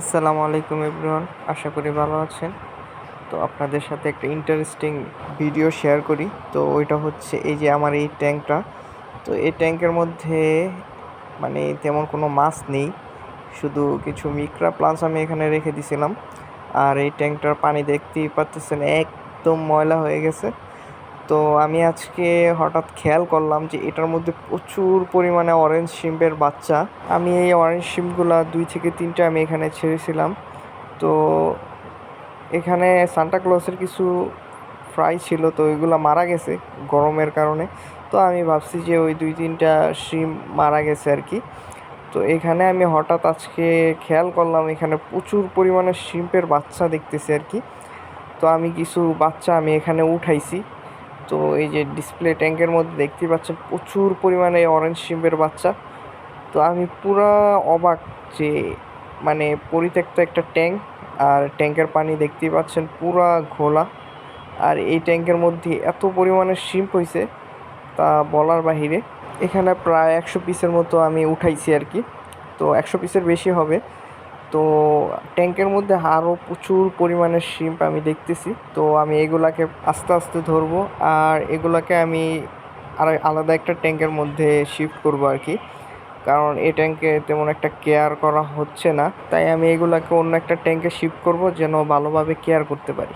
আসসালামু আলাইকুম এভরিওয়ান, আশা করি ভালো আছেন। তো আপনাদের সাথে একটা ইন্টারেস্টিং ভিডিও শেয়ার করি। তো ওইটা হচ্ছে এই যে আমার এই ট্যাঙ্কটা। তো এই ট্যাঙ্কের মধ্যে মানে তেমন কোনো মাছ নেই। শুধু কিছু মিক্রা প্লান্টস আমি এখানে রেখে দিছিলাম। আর এই ট্যাঙ্কটার পানি দেখতেই পাচ্ছেন একদম ময়লা হয়ে গেছে। তো আমি আজকে হঠাৎ খেয়াল করলাম যে এটার মধ্যে প্রচুর পরিমাণে অরেঞ্জ শিম্পের বাচ্চা। আমি এই অরেঞ্জ শিম্পগুলো দুই থেকে তিনটে আমি এখানে ছেড়েছিলাম। তো এখানে সান্টাক্লসের কিছু ফ্রাই ছিল, তো ওইগুলো মারা গেছে গরমের কারণে। তো আমি ভাবছি যে ওই দুই তিনটা শিম মারা গেছে আর কি। তো এখানে আমি হঠাৎ আজকে খেয়াল করলাম, এখানে প্রচুর পরিমাণে শিম্পের বাচ্চা দেখতেছি আর কি। তো আমি কিছু বাচ্চা আমি এখানে উঠাইছি। তো এই যে ডিসপ্লে ট্যাঙ্কের মধ্যে দেখতেই পাচ্ছেন প্রচুর পরিমাণে অরেঞ্জ শিম্পের বাচ্চা। তো আমি পুরা অবাক যে মানে পরিত্যক্ত একটা ট্যাঙ্ক আর ট্যাঙ্কের পানি দেখতেই পাচ্ছেন পুরা ঘোলা। আর এই ট্যাঙ্কের মধ্যে এত পরিমাণে শিম্প হয়েছে তা বলার বাহিরে এখানে প্রায় একশো পিসের মতো আমি উঠাইছি আর কি। তো একশো পিসের বেশি হবে। তো ট্যাঙ্কের মধ্যে আরও প্রচুর পরিমাণে শিম্প আমি দেখতেছি। তো আমি এগুলাকে আস্তে আস্তে ধরবো আর এগুলাকে আমি আর আলাদা একটা ট্যাঙ্কের মধ্যে শিফট করব আর কি। কারণ এই ট্যাঙ্কে তেমন একটা কেয়ার করা হচ্ছে না। তাই আমি এগুলাকে অন্য একটা ট্যাঙ্কে শিফট করব যেন ভালোভাবে কেয়ার করতে পারি।